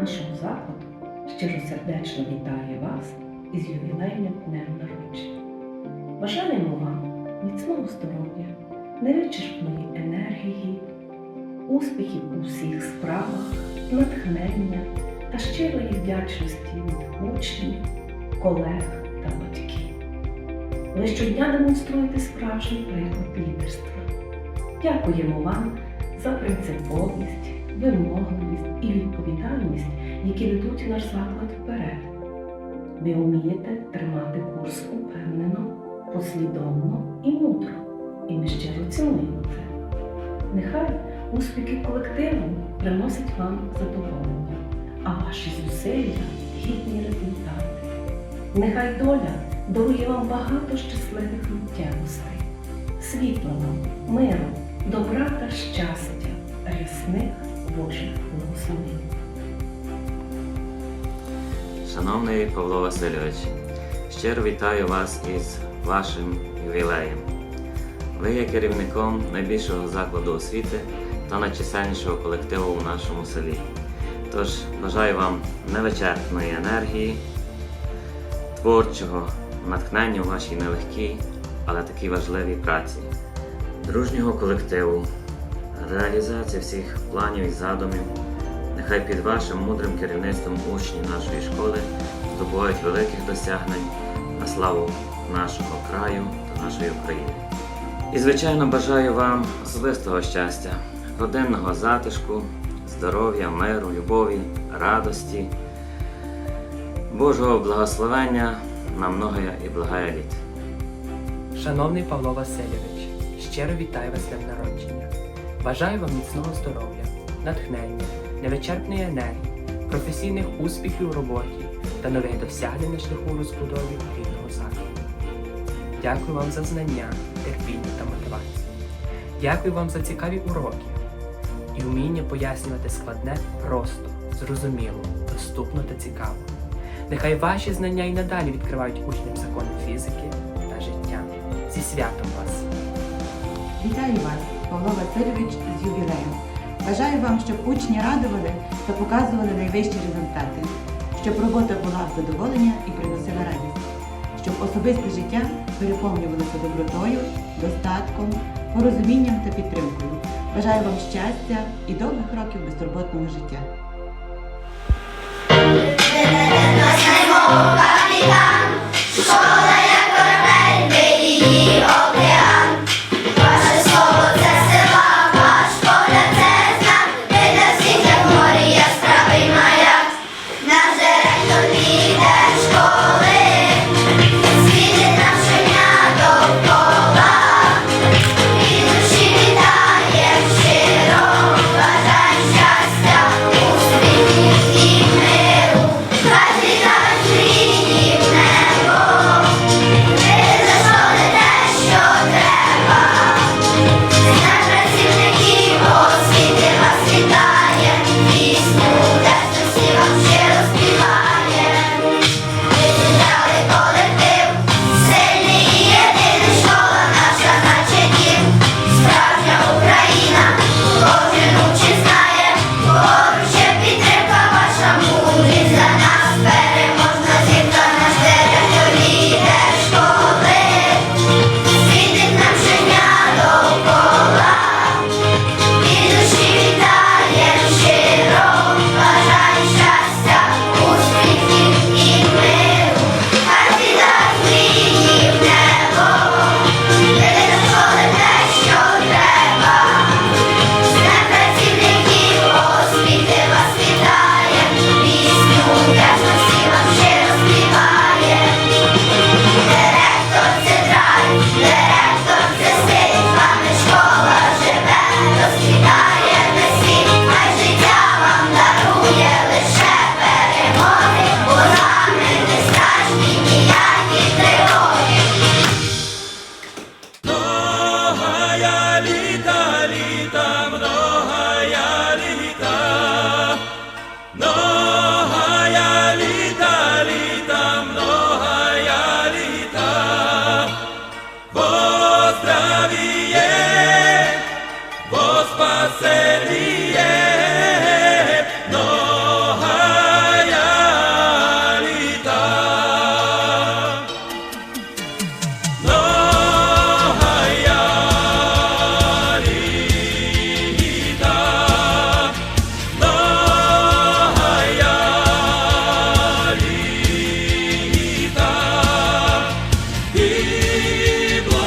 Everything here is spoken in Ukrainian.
Нашого закладу щиросердечно вітає вас із ювілейним днем народження. Бажаємо вам міцного здоров'я, невичерпної енергії, успіхів у всіх справах, натхнення та щирої вдячності від учнів, колег та батьків. Ви щодня демонструєте справжній приклад лідерства. Дякуємо вам за принциповість, вимогливість і відповідальність, які ведуть наш заклад вперед. Ви вмієте тримати курс упевнено, послідовно і мудро, і ми щиро цінуємо це. Нехай успіхи колективу приносять вам задоволення, а ваші зусилля гідні результати. Нехай доля дарує вам багато щасливих миттєвостей, світла вам, миру, добра та щастя, рясних Благословень. Шановний Павло Васильович, щиро вітаю вас із вашим ювілеєм. Ви є керівником найбільшого закладу освіти та найчисельнішого колективу у нашому селі. Тож бажаю вам невичерпної енергії, творчого натхнення у вашій нелегкій, але такій важливій праці, дружнього колективу, реалізації всіх планів і задумів. Нехай під вашим мудрим керівництвом учні нашої школи здобувають великих досягнень на славу нашого краю та нашої України. І, звичайно, бажаю вам особистого щастя, родинного затишку, здоров'я, миру, любові, радості, Божого благословення на многое і благає літ. Шановний Павло Васильович, щиро вітаю вас днем народження. Бажаю вам міцного здоров'я, натхнення, невичерпної енергії, професійних успіхів у роботі та нових досягнень на шляху розбудови рідного закладу. Дякую вам за знання, терпіння та мотивацію. Дякую вам за цікаві уроки і вміння пояснювати складне просто, зрозуміло, доступно та цікаво. Нехай ваші знання і надалі відкривають учням закони фізики та життя. Зі святом вас! Вітаю вас, Павло Васильович, з ювілеєм. Бажаю вам, щоб учні радували та показували найвищі результати, щоб робота була в задоволення і приносила радість, щоб особисте життя переповнювалося добротою, достатком, порозумінням та підтримкою. Бажаю вам щастя і довгих років безтурботного життя. She